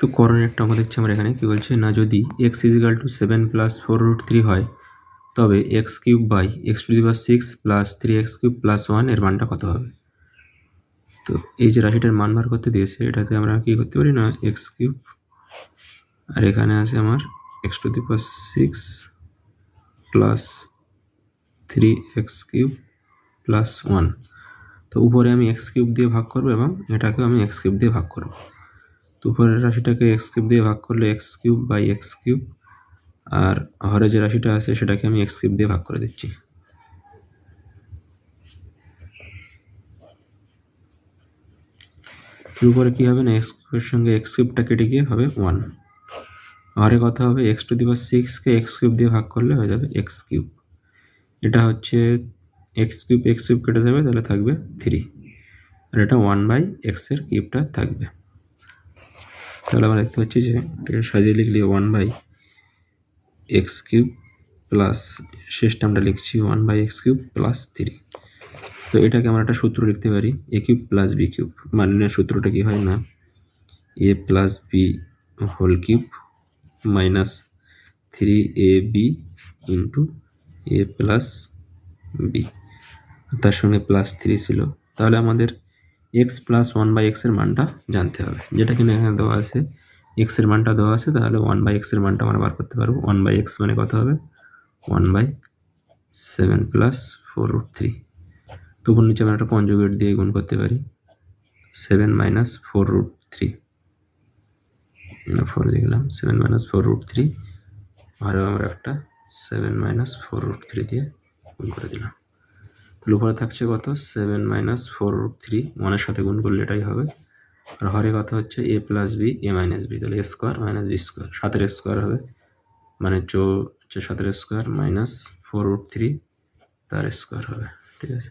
তো করণের একটা অঙ্ক দেখছি আমরা এখানে, কি বলছে, না যদি x is equal to seven plus four root three হয়, তবে x cube by x to the power six plus three x cube plus ওয়ানের মানটা কত হবে? তো এই যে রাশিটার মান বার করতে দিয়েছে, এটাতে আমরা কি করতে পারি না এক্স কিউব আর এখানে আছে আমার x to the power six plus three x cube plus one তো উপরে আমি এক্স কিউব দিয়ে ভাগ করব এবং এটাকেও আমি এক্স কিউব দিয়ে ভাগ করব। উপরের রাশিটাকে এক্স কিউব দিয়ে ভাগ করলে x cube by x cube আর হরে যে রাশিটা আছে সেটাকে আমি এক্স কিউব দিয়ে ভাগ করে দিচ্ছি। এর উপরে কী হবে না? এক্সের সঙ্গে এক্স কিউবটা কেটে গিয়ে হবে ওয়ান হরে কথা হবে এক্স টু দি পাওয়ার সিক্সকে এক্স কিউব দিয়ে ভাগ করলে হয়ে যাবে এক্স কিউব এটা হচ্ছে এক্স কিউব এক্স কিউব কেটে যাবে তাহলে থাকবে থ্রি আর এটা ওয়ান বাই এক্সের কিউবটা থাকবে। তাহলে আমরা দেখতে পাচ্ছি যে এটাকে সাজিয়ে লিখলে one by x cube plus শেষ টার্মটা লিখছি one by x cube plus three তো এটাকে আমরা একটা সূত্র লিখতে পারি a cube plus b cube মানে সূত্রটা কি হয় না? A plus b whole cube minus three a b into a plus b তার সঙ্গে প্লাস থ্রি ছিল। তাহলে আমাদের এক্স প্লাস ওয়ান বাই এক্সের মানটা জানতে হবে। যেটা কিনা এখানে দেওয়া আছে এক্সের মানটা দেওয়া আছে, তাহলে ওয়ান বাই এক্সের মানটা আমরা বার করতে পারব। ওয়ান বাই এক্স মানে কত হবে? One by seven plus four root three তখন নিচে আমরা একটা কনজুগেট দিয়ে গুণ করতে পারি। Seven minus four root three four লিখলাম seven minus four root three আরও আমরা একটা seven minus four root three দিয়ে গুণ করে দিলাম। তাহলে উপরে থাকছে কত? সেভেন মাইনাস ফোর থ্রি ওয়ানের সাথে গুণ করলে এটাই হবে। আর হরে কথা হচ্ছে a plus b a minus b তাহলে a square minus b square সাতের স্কোয়ার হবে। মানে চো, হচ্ছে সাতের square minus four root three তার স্কোয়ার হবে, ঠিক আছে?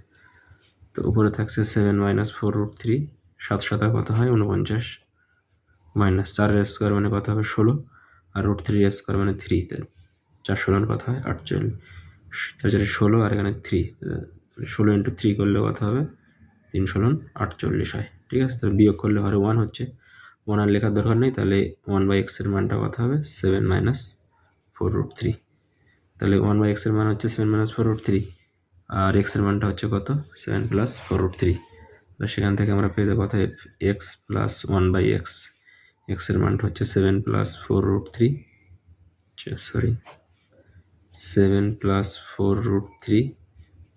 তো উপরে থাকছে seven minus four root three সাত সাতা কত হয়? উনপঞ্চাশ। মাইনাস চারের স্কোয়ার মানে কত হবে? ষোলো। আর রুট থ্রি স্কোয়ার মানে থ্রি চার ষোলোর কথা হয়? আটচল্লিশ। চার চারে ষোলো, আর এখানে থ্রি ষোলো ইন্টু থ্রি করলে কত হবে? তিন ষোলন আটচল্লিশ হয়। ঠিক আছে? তাহলে বিয়োগ করলে হরে ওয়ান হচ্ছে। ওয়ান আর লেখার দরকার নেই, তাহলে ওয়ান বাই এক্সের মানটা কত হবে? Seven minus four root three তাহলে ওয়ান বাই এক্সের মান হচ্ছে seven minus four root three আর এক্সের মানটা হচ্ছে কত? Seven plus four root three তো সেখান থেকে আমরা পেয়ে যাব কথা x plus one by x এক্সের মানটা হচ্ছে seven plus four root three sorry seven plus four root three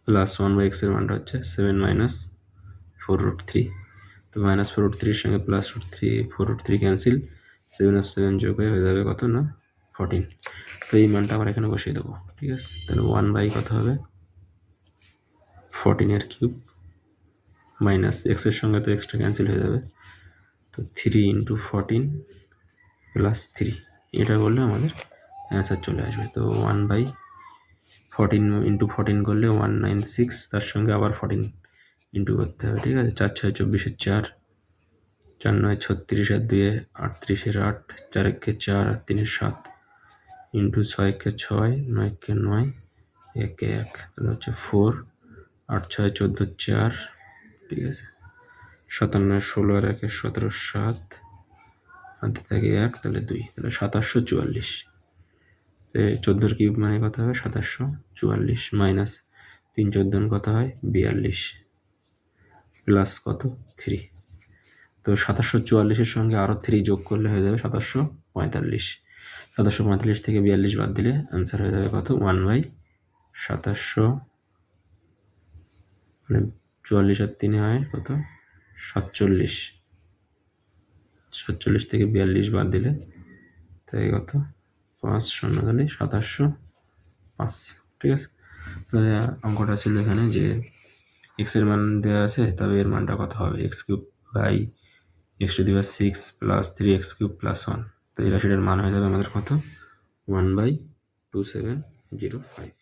plus one by এক্সের মানটা হচ্ছে seven minus four root three তো মাইনাস ফোর রুট থ্রির সঙ্গে plus root three four root three cancel seven আর seven যোগ হয়ে হয়ে যাবে কত না? ফোরটিন তো এই মানটা আমরা এখানে বসিয়ে দেবো, ঠিক আছে? তাহলে ওয়ান বাই কত হবে? ফোরটিনের কিউব মাইনাস এক্সের সঙ্গে তো এক্সট্রা ক্যান্সেল হয়ে যাবে। তো three into fourteen plus three এটা করলে আমাদের অ্যান্সার চলে আসবে। তো one by fourteen into fourteen করলে ওয়ান নাইন সিক্স তার সঙ্গে আবার ফোরটিন ইন্টু করতে হবে, ঠিক আছে? চার ছয় চব্বিশের চার চার নয় ছত্রিশের দুয়ে আটত্রিশের আট, চার একে চার আর তিনের সাত ইন্টু ছয় ছয়কে ছয়, নয় নয়কে নয়, একে এক, তাহলে হচ্ছে ফোর আট ছয় চোদ্দ চার, ঠিক আছে? সাতান্ন ষোলো আর একে সতেরো সাত হাতে থাকে এক, তাহলে দুই, তাহলে সাতাশশো চুয়াল্লিশ। চোদ্দোর কিউব মানে কত হবে? সাতাশশো চুয়াল্লিশ মাইনাস তিন চোদ্দোর কত হয়? বিয়াল্লিশ প্লাস কত? থ্রি। তো সাতাশশো চুয়াল্লিশের সঙ্গে আরও থ্রি যোগ করলে হয়ে যাবে সাতাশশো পঁয়তাল্লিশ। সাতাশশো পঁয়তাল্লিশ থেকে বিয়াল্লিশ বাদ দিলে অ্যান্সার হয়ে যাবে কত? ওয়ান বাই সাতাশশো মানে চুয়াল্লিশ আর তিনে হয় কত? সাতচল্লিশ। সাতচল্লিশ থেকে বিয়াল্লিশ বাদ দিলে তাই কত? পাঁচ, শূন্য তাহলে সাতাশশো পাঁচ, ঠিক আছে? তাহলে অঙ্কটা ছিল এখানে যে এক্সের মান দেওয়া আছে, তবে এর মানটা কত হবে? X cube by x to the power six plus three x cube plus one তো এই রাশিটার মান হয়ে যাবে আমাদের কত? One by two seven zero five